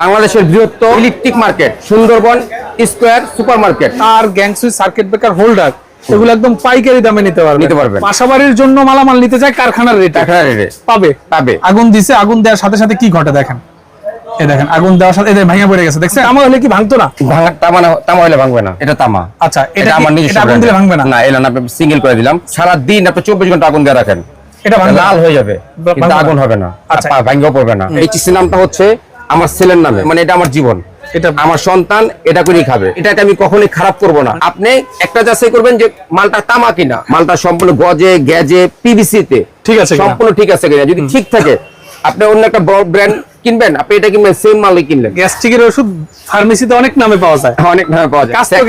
বাংলাদেশের বৃহত্তম electric market Sundarban square super market আর gang switch circuit breaker holder এগুলো একদম পাইকারি দামে নিতে পারবেন। নিতে পারবেন। বাসাবাড়ির জন্য মালামাল নিতে চাই কারখানার রেটে পাবে। পাবে। আগুন দিছে আগুন দেওয়ার সাথে সাথে কি ঘটে দেখেন? আগুন দেওয়ার সাথে এদের ভাঙা পড়ে গেছে দেখছেন? হলে কি ভাঙতো না? ভাঙা তামা না তামা হলে ভাঙবে না। এটা তামা। আচ্ছা এটা আমার নিজস্ব আগুন দিলে ভাঙবে না? না এলা না সিঙ্গেল করে দিলাম। সারা দিন আপনি চব্বিশ ঘণ্টা আগুন দিয়ে রাখেন। এটা লাল হয়ে যাবে। কিন্তু আগুন হবে না। আচ্ছা। পড়বে না। এই চিসি নামটা হচ্ছে আমার ছেলের নামে। মানে এটা আমার জীবন। এটা আমার সন্তান এটা করেই খাবে। এটাকে আমি কখনোই খারাপ করব না। আপনি একটা যাচাই করবেন যে মালটা তামা কিনা। মালটা সম্পূর্ণ গজে গ্যাজে পিভিসি তে। ঠিক আছে সম্পূর্ণ ঠিক আছে কিনা। যদি ঠিক থাকে আপনি অন্য একটা ব্র্যান্ড কিনবেন? আপনি এটা কিনবেন সেম মালই কিনলেন। গ্যাস্ট্রিকের ওষুধ ফার্মেসিতে অনেক নামে পাওয়া যায়। অনেক ভাবে পাওয়া যায়। তো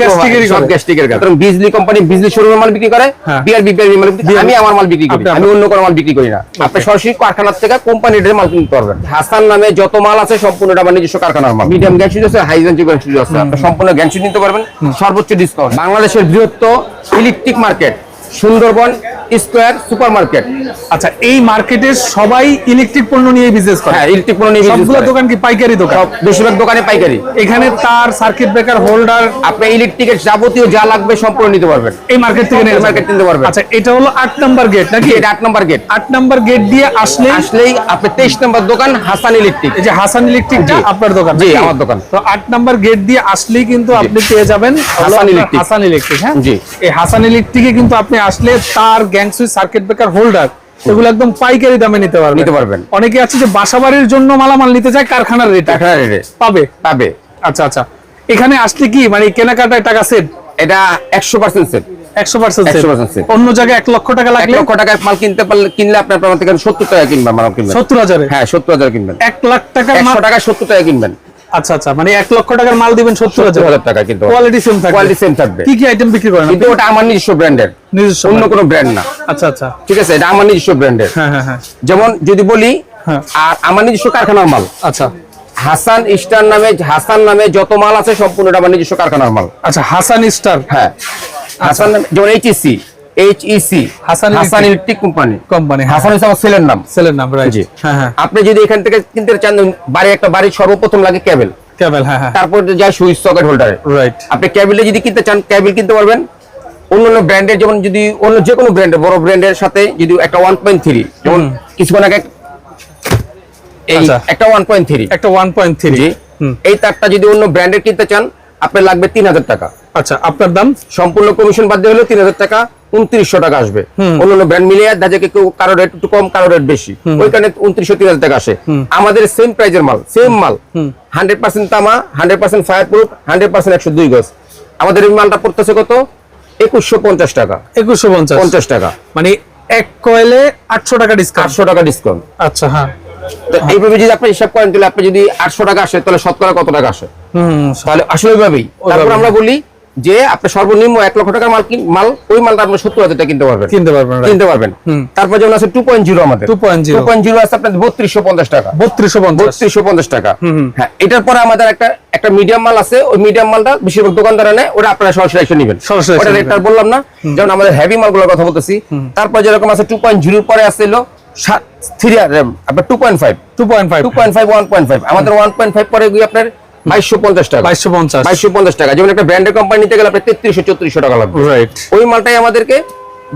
সব গ্যাস্ট্রিকের কারণ বিজলি কোম্পানি বিজলি শোরুমে মাল বিক্রি করে হ্যাঁ। বিআরবি বিআরবি মাল বিক্রি আমি আমার মাল বিক্রি করি আমি অন্য কোনো মাল বিক্রি করি না। আপনি সরাসরি কারখানার থেকে কোম্পানির মাল কিনতে পারবেন। হাসান নামে যত মাল আছে সম্পূর্ণ এটা আমার নিজস্ব কারখানার মাল। মিডিয়াম গ্যাস আছে হাই রেঞ্জ গ্যাস আছে আপনি সম্পূর্ণ গ্যাস নিতে পারবেন। সর্বোচ্চ ডিসকাউন্ট বাংলাদেশের বৃহত্তম electric market Sundarban square super market আচ্ছা এই মার্কেটে সবাই ইলেকট্রিক পণ্য নিয়ে বিজনেস করে? হ্যাঁ ইলেকট্রিক পণ্য নিয়ে business সবগুলো। দোকান কি পাইকারি দোকান? বেশিরভাগ দোকানে পাইকারি। এখানে তার সার্কিট ব্রেকার হোল্ডার আপনি ইলেকট্রিকের যাবতীয় যা লাগবে সম্পূর্ণ নিতে পারবেন। এই মার্কেট থেকে নিয়ে থেকে নিতে পারবেন। আচ্ছা এটা হলো আট নাম্বার গেট নাকি? এটা আট নম্বর গেট আট নাম্বার গেট দিয়ে আসলে আসলেই আপনি তেইশ নম্বর দোকান হাসান ইলেকট্রিক। এই যে হাসান ইলেকট্রিকটা আপনার দোকান জি, আমার দোকান। তো আট নাম্বার গেট দিয়ে আসলেই কিন্তু আপনি পেয়ে যাবেন হাসান ইলেকট্রিক। হাসান ইলেকট্রিক হ্যাঁ? জি। এই হাসান ইলেকট্রিকে কিন্তু আপনি আসলে তার গ্যাংসুই সার্কিট ব্রেকার হোল্ডার এগুলো একদম পাইকারি দামে নিতে পারবেন। নিতে পারবেন। অনেকে আছে যে বাসাবাড়ির জন্য মালামাল নিতে চায় কারখানার রেটে পাবে? পাবে। আচ্ছা আচ্ছা। এখানে আসলে কি মানে কেনাকাটায় টাকা সেট এটা একশো পার্সেন্ট সেট একশো পার্সেন্ট 100% set। অন্য জায়গায় এক লক্ষ টাকা লাগলে? লক্ষ টাকার মাল কিনতে পারলে কিনলে আপনার থেকে সত্তর টাকা কিনবেন মাল কিনবেন। সত্তর হাজারে? হ্যাঁ সত্তর হাজার কিনবেন। এক লাখ টাকা সত্তর টাকা কিনবেন। আচ্ছা আচ্ছা। মানে এক লক্ষ টাকার মাল দিবেন সত্তর হাজার। হাজার টাকা কিন্তু কোয়ালিটি সেম থাকবে। কোয়ালিটি সেম থাকবে। কি কি আইটেম বিক্রি করেন কিন্তু ওটা আমার নিজস্ব ব্র্যান্ডের নিজস্ব অন্য কোনো ব্র্যান্ড না। আচ্ছা আচ্ছা। ঠিক আছে এটা আমার নিজস্ব ব্র্যান্ডের হ্যাঁ হ্যাঁ হ্যাঁ। যেমন যদি বলি হ্যাঁ। আর আমার নিজস্ব কারখানার মাল। আচ্ছা। হাসান স্টার নামে হাসান নামে যত মাল আছে সম্পূর্ণ এটা আমার নিজস্ব কারখানার মাল। আচ্ছা হাসান স্টার। হ্যাঁ। হাসান নামে যেমন HEC Hasan Hasan electric company. Company Hasan হচ্ছে আমার ছেলের নাম। নাম রাইট জি। হ্যাঁ হ্যাঁ। আপনি যদি এখান থেকে কিনতে চান বাড়ি একটা বাড়ির সর্বপ্রথম লাগে কেবল কেবল হ্যাঁ হ্যাঁ। তারপর যায় সুইচ সকেট হোল্ডারে। রাইট আপনি কেবলে যদি কিনতে চান কেবল কিনতে পারবেন। অন্য অন্য ব্র্যান্ডের যেমন যদি অন্য যে কোনো ব্র্যান্ডের বড় ব্র্যান্ডের সাথে যদি একটা ওয়ান পয়েন্ট থ্রি যেমন কিছুক্ষণ আগে এই আচ্ছা। একটা ওয়ান পয়েন্ট থ্রি একটা ওয়ান পয়েন্ট থ্রি এই তারটা যদি অন্য ব্র্যান্ডের কিনতে চান আপনার লাগবে তিন হাজার টাকা। আচ্ছা আপনার দাম? সম্পূর্ণ কমিশন বাদ দিয়ে হলো তিন হাজার টাকা উনত্রিশশো টাকা আসবে। অন্যান্য ব্র্যান্ড মিলিয়ে দেখা যায় কেউ কারও রেট একটু কম কারও রেট বেশি। ওই কারণে উনত্রিশশো তিন হাজার টাকা আসে। আমাদের সেম প্রাইজের মাল সেম মাল। হান্ড্রেড পার্সেন্ট তামা hundred percent fire proof hundred percent একশো দুই গজ। আমাদের এই মালটা পড়তেছে কত? একুশশো পঞ্চাশ টাকা। একুশশো পঞ্চাশ। টাকা। মানে এক কয়েলে আটশো টাকা ডিসকাউন্ট আটশো টাকা ডিসকাউন্ট আচ্ছা হ্যাঁ। তো এইভাবে যদি আপনি হিসাব করেন তাহলে আপনি যদি আটশো টাকা আসে তাহলে শতকরা কত টাকা আসে? হুম তাহলে আসলে ওইভাবেই। তারপর ওইভাবেই। আমরা বলি যে আপনি সর্বনিম্ন এক লক্ষ টাকার মাল মাল ওই মালটা আপনি সত্তর হাজার টাকা কিনতে পারবেন। কিনতে পারবেন কিনতে পারবেন। তারপর যেমন আছে টু পয়েন্ট জিরো আমাদের। 2.0 টু পয়েন্ট জিরো আছে আপনার বত্রিশশো পঞ্চাশ টাকা। বত্রিশশো বত্রিশশো পঞ্চাশ টাকা। হ্যাঁ এটার পরে আমাদের একটা একটা মিডিয়াম মাল আছে ওই মিডিয়াম মালটা বেশিরভাগ দোকানদারা নেয় ওটা আপনারা সরাসরি এসে নেবেন। সরাসরি ওটা রেটটা বললাম না যেমন আমাদের হেভি মালগুলোর কথা বলতেছি। তারপর যেরকম আছে টু পয়েন্ট জিরোর পরে আসছে হলো থ্রি আপনার two point five two point five two point five one point five আমাদের ওয়ান পয়েন্ট ফাইভ পরে গিয়ে আপনার বাইশশো পঞ্চাশ টাকা। বাইশশো পঞ্চাশ। বাইশশো পঞ্চাশ টাকা। যেমন একটা ব্র্যান্ডের কোম্পানি নিতে গেলে আপনার তেত্রিশশো চৌত্রিশশো টাকা লাগবে। রাইট ওই মালটাই আমাদেরকে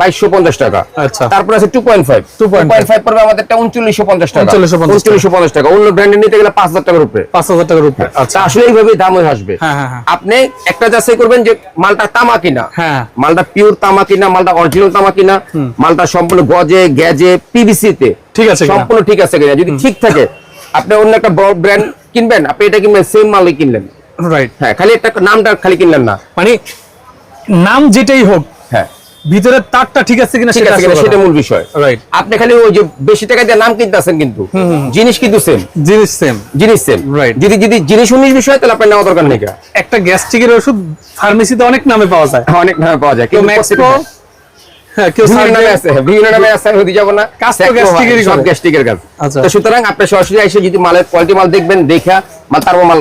বাইশশো পঞ্চাশ টাকা। আচ্ছা। তারপর আছে two point five two point five পড়বে আমাদের উনচল্লিশশো পঞ্চাশ টাকা। উনচল্লিশশো পঞ্চাশ টাকা। অন্য ব্র্যান্ডে নিতে গেলে পাঁচ হাজার টাকার উপরে। পাঁচ হাজার টাকার উপরে। আচ্ছা। আসলে এইভাবে দাম হয়ে আসবে। হ্যাঁ, হ্যাঁ, হ্যাঁ। আপনি একটা যাচাই করবেন যে মালটা তামা কিনা। হ্যাঁ। মালটা পিওর তামা কিনা মালটা অরিজিনাল তামা কিনা মালটা সম্পূর্ণ গজে গ্যাজে পিভিসি তে। ঠিক আছে সম্পূর্ণ ঠিক আছে কিনা। যদি ঠিক থাকে আপনি অন্য একটা ব্র্যান্ড কিনবেন আপনি এটা কিনবেন সেম মালই কিনলেন। রাইট হ্যাঁ খালি একটা নামটা খালি কিনলেন না। মানে নাম যেটাই হোক হ্যাঁ। ভিতরে তারটা ঠিক আছে কিনা সেটা সেটা মূল বিষয়। রাইট আপনি খালি ওই যে বেশি টাকা দিয়ে নাম কিনতেছেন কিন্তু। জিনিস কিন্তু সেম জিনিস সেম জিনিস সেম Right. যদি যদি জিনিস উনিশ বিষয় তাহলে আপনার নেওয়া দরকার নেই। একটা গ্যাস্ট্রিকের ওষুধ ফার্মেসিতে অনেক নামে পাওয়া যায়। অনেক নামে পাওয়া যায়। কিন্তু ম্যাক্সপো সুতরাং আপনি সরাসরি এসে যদি মালের কোয়ালিটি মাল দেখবেন দেখা মাল তারপর মাল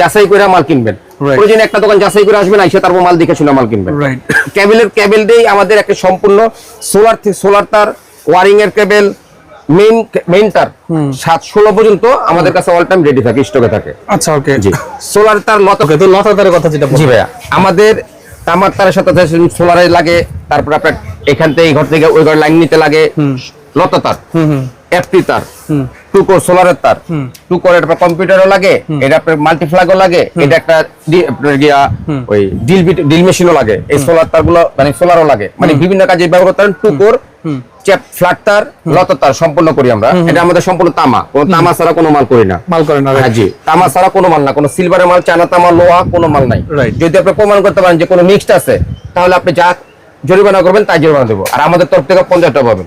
যাচাই করে মাল কিনবেন। প্রয়োজনে একটা দোকান যাচাই করে আসবেন আইসা তারপর মাল দেখে শুনে মাল কিনবেন। Right. কেবলের কেবল আমাদের একটা সম্পূর্ণ সোলার সোলার তার ওয়ারিং এর কেবল মেইন মেইন তার সাত ষোলো পর্যন্ত আমাদের কাছে অল টাইম রেডি থাকে স্টকে থাকে। আচ্ছা ওকে জি। সোলার তার লত ওকে তো কথা যেটা জি ভাইয়া। আমাদের তামার তারের সাথে সোলারে লাগে তারপর আপনার এখান থেকে ঘর থেকে ওই ঘর লাইন নিতে লাগে লতা তার এফটি তার টুকোর সোলারের তার টুকোর এটা কম্পিউটারও লাগে এটা আপনার মাল্টিফ্লাগও লাগে এটা একটা আপনার গিয়া ওই ডিল ডিল মেশিনও লাগে এই সোলার তারগুলো মানে সোলারও লাগে। মানে বিভিন্ন কাজে ব্যবহার করতে পারেন টুকোর চেপ ফ্ল্যাট তার লতা তার সম্পূর্ণ করি আমরা। এটা আমাদের সম্পূর্ণ তামা কোনো তামা ছাড়া কোনো মাল করি না। মাল করেন না হ্যাঁ জি তামা ছাড়া কোনো মাল না কোনো সিলভারের মাল চায়না তামা লোহা কোনো মাল নাই। যদি আপনি প্রমাণ করতে পারেন যে কোনো মিক্সড আছে তাহলে আপনি যা জরিমানা করবেন তাই জরিমানা দেবো। আর আমাদের তরফ থেকে পঞ্চাশ টাকা পাবেন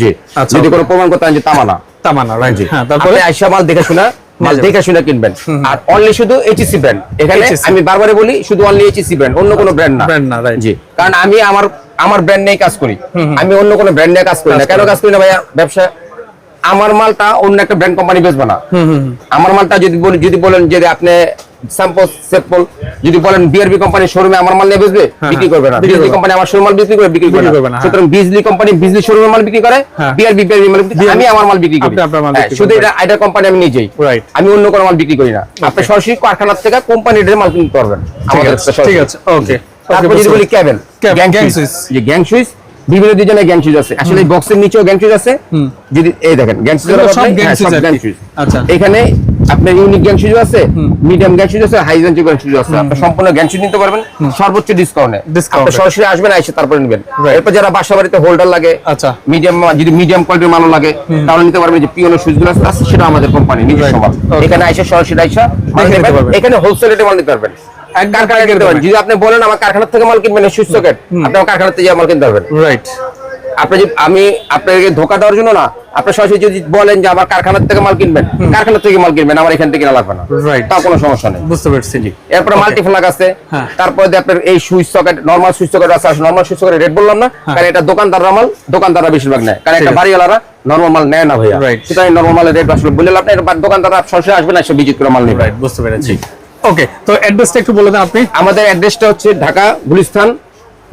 জি। আচ্ছা, যদি কোনো প্রমাণ করতে যে তামানা। তামানা জি। হ্যাঁ তারপরে? আইসা মাল দেখে শুনে মাল দেখে শুনে কিনবেন। আর অনলি শুধু এইচএসি ব্র্যান্ড এখানে আমি বারবারই বলি শুধু অনলি ব্র্যান্ড অন্য কোনো ব্র্যান্ড না। Brand না, জি। কারণ আমি আমার আমার ব্র্যান্ড নিয়ে কাজ করি। আমি অন্য কোনো ব্র্যান্ড নিয়ে কাজ করি না। কেন কাজ করি না ভাইয়া? ব্যবসা আমার মালটা অন্য একটা ব্র্যান্ড কোম্পানি বেচবো না। আমার মালটা যদি যদি বলেন যে আপনি স্যাম্পল স্যাম্পল যদি বলেন বিআরবি কোম্পানির শোরুমে আমার মাল নিয়ে বেচবে বিক্রি করবে না। হ্যাঁ, বিক্রি না। কোম্পানি আমার শোরুম মাল বিক্রি করে বিক্রি বিক্রি করবে করবে না না, হ্যাঁ। সুতরাং বিজলি কোম্পানি বিজলি শোরুমে মাল বিক্রি করে হ্যাঁ। বিআরবি বিআরবি মাল আমি আমার মাল বিক্রি করি। হ্যাঁ, শুধু। এটা কোম্পানি আমি নিজেই. আমি অন্য কোনো মাল বিক্রি করি না। আপনি সরাসরি কারখানা থেকে কোম্পানির মাল কিনতে পারবেন। ঠিক আমাদের আছে কাছে ঠিক সরাসরি। আছে ওকে তারপর যদি বলি ক্যাবেল গ্যাং সুইচ যে গ্যাং সুইচ বিভিন্ন ডিজাইনের গ্যাং সুইচ আছে। আসলে বক্সের নিচেও গ্যাং সুইচ আছে। যদি এই দেখেন গ্যাং সুইচ এগুলো সব gang switch আচ্ছা। এখানে আপনার ইউনিক গ্যাং সুইচ আছে মিডিয়াম গ্যাং সুইচ আছে হাই রেঞ্জ গ্যাং সুইচ আছে। আপনি সম্পূর্ণ গ্যাং সুইচ নিতে পারবেন সর্বোচ্চ ডিসকাউন্টে আপনি সরাসরি আসবেন এসে তারপরে নেবেন। এরপর যারা বাসা বাড়িতে হোল্ডার লাগে আচ্ছা। মিডিয়াম যদি মিডিয়াম কোয়ালিটির মালও লাগে তাহলে নিতে পারবেন যে পিওনো সুইচগুলো আছে সেটা আমাদের কোম্পানি নিজস্ব Right. মাল। এখানে আইসা সরাসরি। পারবেন। এখানে হোলসেল রেটে মাল নিতে পারবেন। কারখানায় কিনতে পারবেন দামে। যদি আপনি বলেন আমার কারখানা থেকে মাল কিনবেন সুইচ সকেট আপনি আমার কারখানা থেকে মাল কিনতে পারবেন। রাইট আপনি যদি আমি আপনাকে ধোকা দেওয়ার জন্য না আপনি সরাসরি যদি বলেন যে আমার কারখানার থেকে মাল কিনবেন কারখানা থেকে মাল কিনবেন আমার এখান থেকে কেনা লাগবে না। তা কোনো সমস্যা নেই। বুঝতে পারছি। এরপরে মাল্টিফ্লাগ আছে। হ্যাঁ। তারপরে আপনার এই switch socket normal switch socket আছে নরমাল সুইচ সকেট রেট বললাম না কারণ এটা দোকানদাররা মাল দোকানদাররা বেশিরভাগ নেয়। কারণ একটা। বাড়িওয়ালারা নরমাল মাল নেয় না ভাইয়া. সুতরাং নরমাল রেট আসলে বললে আপনি এটা দোকানদাররা সরাসরি আসবে না এসে ভিজিট করে মাল রাইট বুঝতে পেরেছি। ওকে তো অ্যাড্রেসটা একটু বলে দেন আপনি। আমাদের অ্যাড্রেসটা হচ্ছে ঢাকা গুলিস্তান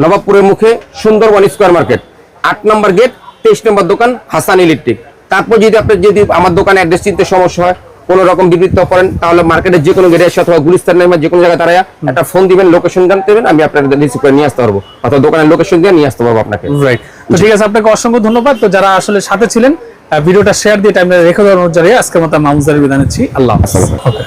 নবাবপুরের মুখে সুন্দরবন স্কোয়ার মার্কেট আট নম্বর গেট তেইশ নম্বর দোকান হাসান ইলেকট্রিক। তারপর যদি আপনার যদি আমার দোকানে অ্যাড্রেস চিনতে সমস্যা হয় কোনো রকম বিবৃত করেন তাহলে মার্কেটের যে কোনো গেটে এসে অথবা গুলিস্তান নেমে যে কোনো জায়গায় দাঁড়ায় একটা ফোন দিবেন লোকেশন জানতে দেবেন আমি আপনাদের রিসিভ করে নিয়ে আসতে পারব। অথবা দোকানের লোকেশন দিয়ে নিয়ে আসতে পারব আপনাকে। রাইট তো ঠিক আছে আপনাকে অসংখ্য ধন্যবাদ। তো যারা আসলে সাথে ছিলেন ভিডিওটা শেয়ার দিয়ে টাইমটা রেখে দেওয়ার অনুযায়ী আজকের মতো মামুজারি বিদায় নিচ্ছি। আল্লাহ হাফেজ। Okay.